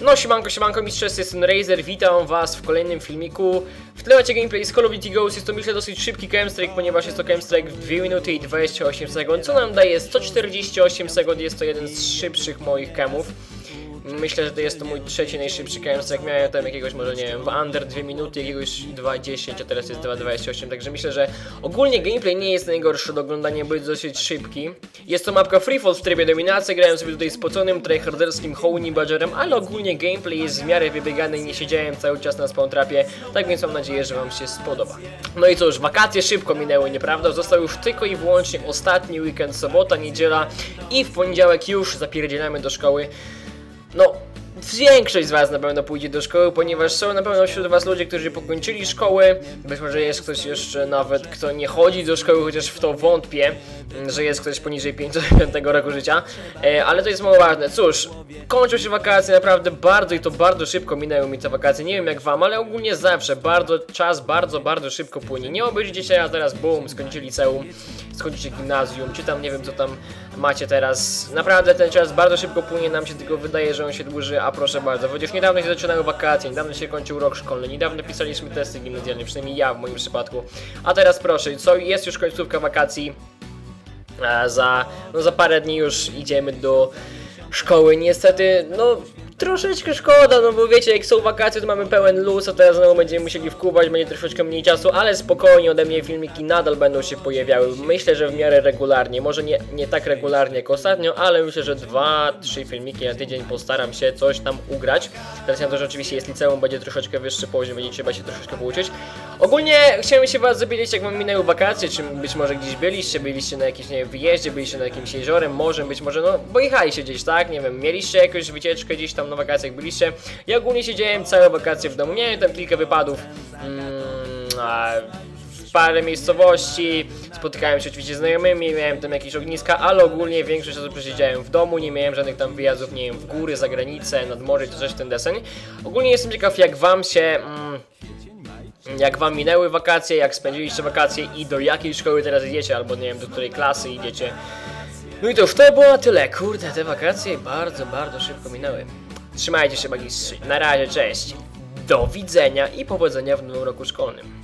No siemanko, siemanko, mistrzostw, jestem Razer, witam was w kolejnym filmiku. W tle macie gameplay z Call of Duty Ghost, jest to myślę dosyć szybki Chemstrike, ponieważ jest to Chemstrike w 2 minuty i 28 sekund, co nam daje 148 sekund, jest to jeden z szybszych moich chemów. Myślę, że to jest to mój trzeci najszybszy KMS, jak miałem tam jakiegoś może nie wiem, w under 2 minuty, jakiegoś 2.10, a teraz jest 2.28, także myślę, że ogólnie gameplay nie jest najgorszy do oglądania, bo jest dosyć szybki. Jest to mapka Freefall w trybie dominacji, grałem sobie tutaj spoconym, tryharderskim Honey Badgerem, ale ogólnie gameplay jest w miarę wybiegany i nie siedziałem cały czas na spawn trapie, tak więc mam nadzieję, że wam się spodoba. No i cóż, wakacje szybko minęły, nieprawda? Został już tylko i wyłącznie ostatni weekend, sobota, niedziela i w poniedziałek już zapierdzielamy do szkoły. No, większość z Was na pewno pójdzie do szkoły, ponieważ są na pewno wśród Was ludzie, którzy pokończyli szkołę. Być może jest ktoś jeszcze nawet, kto nie chodzi do szkoły, chociaż w to wątpię, że jest ktoś poniżej 55 roku życia. E, ale to jest mało ważne. Cóż, kończą się wakacje, naprawdę bardzo i to bardzo szybko minęły mi te wakacje. Nie wiem jak Wam, ale ogólnie zawsze bardzo, czas bardzo, bardzo szybko płynie. Nie obejrzycie się, a teraz boom, skończyli liceum, skończycie gimnazjum, czy tam nie wiem co tam macie teraz. Naprawdę ten czas bardzo szybko płynie, nam się tylko wydaje, że on się dłuży, a proszę bardzo, chociaż niedawno się zaczynały wakacje, niedawno się kończył rok szkolny, niedawno pisaliśmy testy gimnazjalne, przynajmniej ja w moim przypadku. A teraz proszę, co jest już końcówka wakacji, a za, no za parę dni już idziemy do szkoły. Niestety, no troszeczkę szkoda, no bo wiecie, jak są wakacje, to mamy pełen luz, a teraz znowu będziemy musieli wkuwać, będzie troszeczkę mniej czasu, ale spokojnie ode mnie filmiki nadal będą się pojawiały. Myślę, że w miarę regularnie, może nie, nie tak regularnie jak ostatnio, ale myślę, że dwa, trzy filmiki na tydzień postaram się coś tam ugrać. Teraz na to, że oczywiście jest liceum, będzie troszeczkę wyższy poziom, będzie trzeba się troszeczkę pouczyć. Ogólnie chciałem się was zapytać, jak wam minęły wakacje, czy być może gdzieś byliście, byliście na jakimś, nie wyjeździe, byliście na jakimś jeziorem, morzem, być może, no, pojechaliście gdzieś, tak, nie wiem, mieliście jakąś wycieczkę gdzieś tam na wakacjach byliście. Ja ogólnie siedziałem całe wakacje w domu, miałem tam kilka wypadów mm, parę miejscowości, spotykałem się oczywiście z znajomymi, miałem tam jakieś ogniska, ale ogólnie większość czasu przesiedziałem w domu, nie miałem żadnych tam wyjazdów, nie wiem, w góry, za granicę, nad morze, czy coś w ten deseń. Ogólnie jestem ciekaw, jak wam się... Mm, jak wam minęły wakacje, jak spędziliście wakacje i do jakiej szkoły teraz idziecie, albo nie wiem, do której klasy idziecie. No i to już to było tyle. Kurde, te wakacje bardzo, bardzo szybko minęły. Trzymajcie się magistrzy. Na razie, cześć. Do widzenia i powodzenia w nowym roku szkolnym.